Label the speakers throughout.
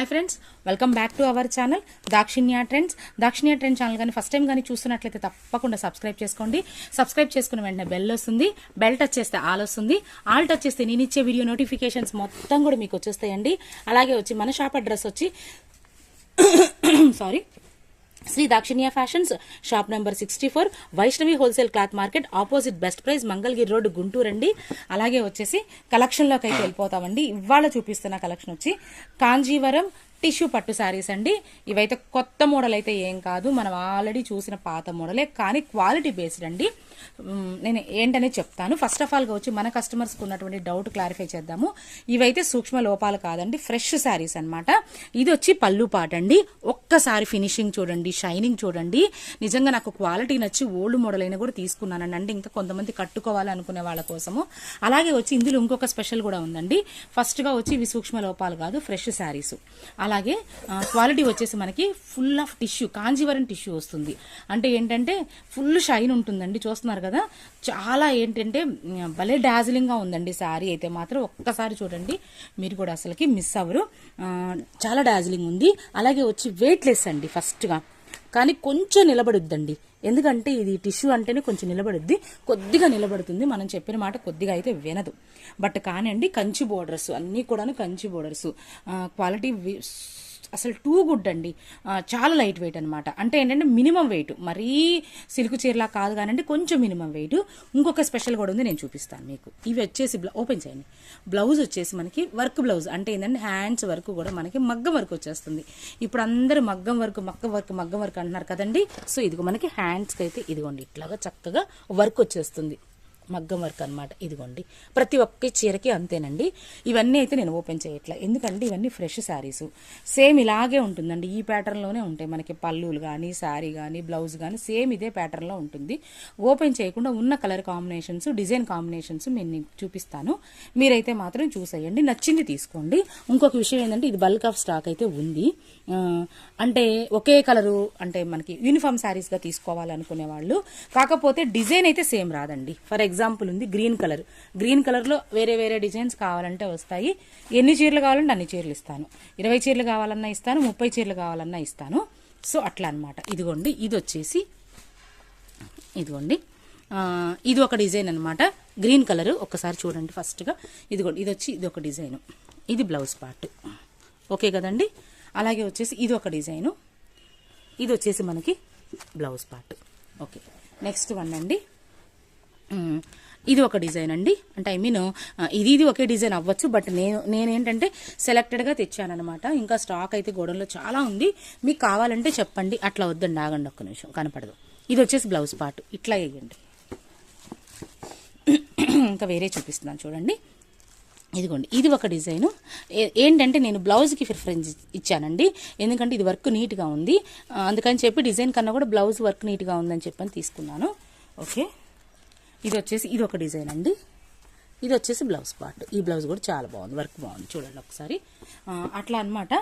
Speaker 1: Hi friends welcome back to our channel Dakshinya trends Dakshinya trend channel కానీ first time కానీ చూస్తున్నట్లయితే తప్పకుండా subscribe చేసుకోండి. సబ్స్క్రైబ్ చేసుకున్న వెంటనే బెల్ వస్తుంది. బెల్ టచ్ చేస్తే ఆల్ వస్తుంది. ఆల్ టచ్ చేస్తే నేను ఇచ్చే వీడియో నోటిఫికేషన్స్ మొత్తం కూడా మీకు వచ్చేస్తాయండి. అలాగే వచ్చి మన షాప్ అడ్రస్ వచ్చి sorry Shri Dakshinya fashions shop number sixty four Vaishnavi wholesale cloth market opposite best price Mangalagiri road Guntur అండి. అలాగే వచ్చేసి కలెక్షన్లోకి అయితే వెళ్ళిపోతామండి. ఇవాళ చూపిస్తున్న కలెక్షన్ వచ్చి కాంజీవరం టిష్యూ పట్టు శారీస్ అండి. ఇవైతే కొత్త మోడల్ అయితే ఏం కాదు. మనం ఆల్రెడీ చూసిన పాత మోడలే కానీ క్వాలిటీ బేస్డ్ అండి. నేను ఏంటనే చెప్తాను. ఫస్ట్ ఆఫ్ ఆల్గా వచ్చి మన కస్టమర్స్కి ఉన్నటువంటి డౌట్ క్లారిఫై చేద్దాము. ఇవైతే సూక్ష్మ లోపాలు కాదండి ఫ్రెష్ శారీస్ అన్నమాట. ఇది వచ్చి పళ్ళు పాట అండి. ఒక్కసారి ఫినిషింగ్ చూడండి షైనింగ్ చూడండి. నిజంగా నాకు క్వాలిటీ నచ్చి ఓల్డ్ మోడల్ అయినా కూడా తీసుకున్నానండి అంటే ఇంకా కొంతమంది కట్టుకోవాలి అనుకునే వాళ్ళ కోసము. అలాగే వచ్చి ఇందులో ఇంకొక స్పెషల్ కూడా ఉందండి. ఫస్ట్గా వచ్చి ఇవి సూక్ష్మ లోపాలు కాదు ఫ్రెష్ శారీస్. అలాగే క్వాలిటీ వచ్చేసి మనకి full of tissue Kanjeevaram tissue వస్తుంది. అంటే ఏంటంటే ఫుల్ షైన్ ఉంటుందండి చూస్తున్నారు కదా? చాలా ఏంటంటే భలే డాజిలింగ్గా ఉందండి శారీ అయితే మాత్రం. ఒక్కసారి చూడండి మీరు కూడా అసలుకి మిస్ అవ్వరు. చాలా డాజిలింగ్ ఉంది. అలాగే వచ్చి వెయిట్లెస్ అండి ఫస్ట్గా కానీ కొంచెం నిలబడుద్దండి. ఎందుకంటే ఇది టిష్యూ అంటేనే కొంచెం నిలబడుద్ది కొద్దిగా నిలబడుతుంది. మనం చెప్పిన మాట కొద్దిగా అయితే వినదు. బట్ కానివ్వండి కంచి బోర్డర్స్ అన్నీ కూడాను కంచి బోర్డర్స్ క్వాలిటీ అసలు టూ గుడ్ అండి. చాలా లైట్ వెయిట్ అనమాట అంటే ఏంటంటే మినిమం వెయిట్. మరీ సిల్క్ చీరలా కాదు కానండి కొంచెం మినిమం వెయిట్. ఇంకొక స్పెషల్ కూడా ఉంది నేను చూపిస్తాను మీకు. ఇవి వచ్చేసి ఓపెన్ చేయండి. బ్లౌజ్ వచ్చేసి మనకి వర్క్ బ్లౌజ్. అంటే ఏంటంటే హ్యాండ్స్ వర్క్ కూడా మనకి మగ్గం వర్క్ వచ్చేస్తుంది. ఇప్పుడు అందరూ మగ్గం వర్క్ మగ్గం వర్క్ మగ్గం వర్క్ అంటున్నారు కదండి. సో ఇదిగో మనకి హ్యాండ్స్కి అయితే ఇదిగోండి ఇట్లాగా చక్కగా వర్క్ వచ్చేస్తుంది. మగ్గం వర్క్ అనమాట ఇదిగోండి. ప్రతి ఒక్క చీరకి అంతేనండి. ఇవన్నీ అయితే నేను ఓపెన్ చేయట్లే. ఎందుకంటే ఇవన్నీ ఫ్రెష్ శారీస్. సేమ్ ఇలాగే ఉంటుందండి. ఈ ప్యాటర్న్లోనే ఉంటాయి. మనకి పళ్ళులు కానీ శారీ కానీ బ్లౌజ్ కానీ సేమ్ ఇదే ప్యాటర్న్లో ఉంటుంది. ఓపెన్ చేయకుండా ఉన్న కలర్ కాంబినేషన్స్ డిజైన్ కాంబినేషన్స్ నేను చూపిస్తాను. మీరైతే మాత్రం చూసేయండి. నచ్చింది తీసుకోండి. ఇంకొక విషయం ఏంటంటే ఇది బల్క్ ఆఫ్ స్టాక్ అయితే ఉంది. అంటే ఒకే కలరు అంటే మనకి యూనిఫామ్ శారీస్గా తీసుకోవాలనుకునే వాళ్ళు కాకపోతే డిజైన్ అయితే సేమ్ రాదండి. ఫర్ ఎగ్జాంపుల్ ఉంది గ్రీన్ కలర్. గ్రీన్ కలర్లో వేరే వేరే డిజైన్స్ కావాలంటే వస్తాయి. ఎన్ని చీరలు కావాలంటే అన్ని చీరలు ఇస్తాను. ఇరవై చీరలు కావాలన్నా ఇస్తాను ముప్పై చీరలు కావాలన్నా ఇస్తాను. సో అట్లా అనమాట ఇదిగోండి ఇది వచ్చేసి ఇదిగోండి. ఇది ఒక డిజైన్ అనమాట గ్రీన్ కలర్ ఒక్కసారి చూడండి ఫస్ట్గా. ఇదిగోండి ఇది వచ్చి ఇది ఒక డిజైన్. ఇది బ్లౌజ్ పార్ట్. ఓకే కదండి? అలాగే వచ్చేసి ఇది ఒక డిజైను. ఇది వచ్చేసి మనకి blouse part. Okay. Next one అండి. ఇది ఒక డిజైన్ అండి. అంటే ఐ మీన్ ఇది ఇది ఒకే డిజైన్ అవ్వచ్చు బట్ నేను నేనేంటంటే సెలెక్టెడ్గా తెచ్చానమాట ఇంకా స్టాక్ అయితే గోడంలో చాలా ఉంది. మీకు కావాలంటే చెప్పండి. అట్లా వద్దండి. ఆగండి ఒక్క నిమిషం. కనపడదు. ఇది వచ్చేసి బ్లౌజ్ పార్ట్ ఇట్లా వేయండి. ఇంకా వేరే చూపిస్తున్నాను చూడండి. ఇదిగోండి. ఇది ఒక డిజైను. ఏంటంటే నేను బ్లౌజ్కి ప్రిఫరెన్స్ ఇచ్చానండి. ఎందుకంటే ఇది వర్క్ నీట్గా ఉంది. అందుకని చెప్పి డిజైన్ కన్నా కూడా బ్లౌజ్ వర్క్ నీట్గా ఉందని చెప్పని తీసుకున్నాను. ఓకే? ఇది వచ్చేసి ఇది ఒక డిజైన్ అండి. ఇది వచ్చేసి బ్లౌజ్ పార్ట్. ఈ బ్లౌజ్ కూడా చాలా బాగుంది. వర్క్ బాగుంది. చూడండి ఒకసారి. అట్లా అనమాట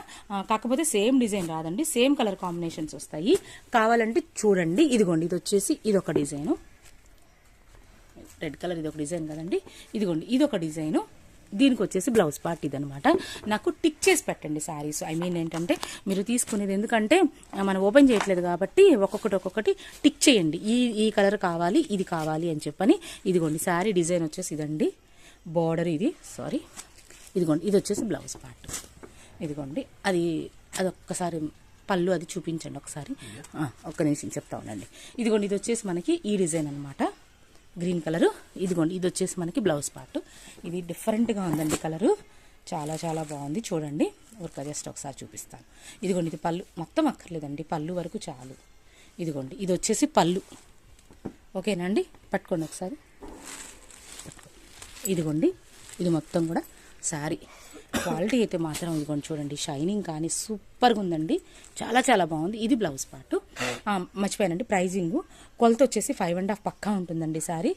Speaker 1: కాకపోతే సేమ్ డిజైన్ రాదండి. సేమ్ కలర్ కాంబినేషన్స్ వస్తాయి. కావాలంటే చూడండి. ఇదిగోండి ఇది వచ్చేసి ఇది ఒక డిజైను. రెడ్ కలర్ ఇది ఒక డిజైన్ కదండి. ఇదిగోండి ఇది ఒక డిజైను. దీనికి వచ్చేసి బ్లౌజ్ పార్ట్ ఇదనమాట నాకు టిక్ చేసి పెట్టండి శారీస్ ఐ మీన్ ఏంటంటే మీరు తీసుకునేది ఎందుకంటే మనం ఓపెన్ చేయట్లేదు కాబట్టి ఒక్కొక్కటి ఒక్కొక్కటి టిక్ చేయండి. ఈ ఈ కలర్ కావాలి ఇది కావాలి అని చెప్పని ఇదిగోండి శారీ డిజైన్ వచ్చేసి ఇదండి. బార్డర్ ఇది సారీ ఇదిగోండి ఇది వచ్చేసి బ్లౌజ్ పార్ట్. ఇదిగోండి అది అది ఒక్కసారి పళ్ళు అది చూపించండి ఒకసారి. ఒక్క నిమిషం చెప్తా ఉండండి. ఇదిగోండి ఇది వచ్చేసి మనకి ఈ డిజైన్ అనమాట గ్రీన్ కలరు. ఇదిగోండి ఇది వచ్చేసి మనకి బ్లౌజ్ పార్ట్. ఇది డిఫరెంట్గా ఉందండి కలరు. చాలా చాలా బాగుంది. చూడండి ఊరిక జస్ట్ ఒకసారి చూపిస్తాను. ఇదిగోండి ఇది పళ్ళు మొత్తం అక్కర్లేదండి. పళ్ళు వరకు చాలు. ఇదిగోండి ఇది వచ్చేసి పళ్ళు. ఓకేనండి పట్టుకోండి ఒకసారి. ఇదిగోండి ఇది మొత్తం కూడా శారీ క్వాలిటీ అయితే మాత్రం ఇదిగోండి చూడండి షైనింగ్ కానీ సూపర్గా ఉందండి. చాలా చాలా బాగుంది. ఇది బ్లౌజ్ పార్ట్ మర్చిపోయానండి ప్రైజింగ్. కొలత వచ్చేసి ఫైవ్ అండ్ హాఫ్ పక్కా ఉంటుందండి
Speaker 2: శారీ.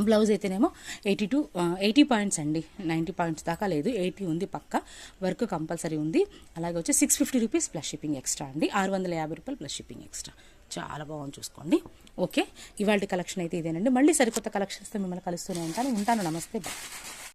Speaker 1: బ్లౌజ్. అయితేనేమో ఎయిటీ టూ ఎయిటీ పాయింట్స్ అండి. నైంటీ పాయింట్స్ దాకా లేదు. ఎయిటీ ఉంది పక్క. వర్క్ కంపల్సరీ ఉంది. అలాగే వచ్చి six fifty rupees plus shipping extra అండి. ఆరు వందల యాభై రూపాయలు ప్లస్ షిప్పింగ్ ఎక్స్ట్రా. చాలా బాగుంది చూసుకోండి. ఓకే. ఇవాళ కలెక్షన్ అయితే ఇదేనండి. మళ్ళీ సరికొత్త కలెక్షన్స్తో మిమ్మల్ని కలుస్తూనే ఉంటాను. ఉంటాను. నమస్తే. బాయ్.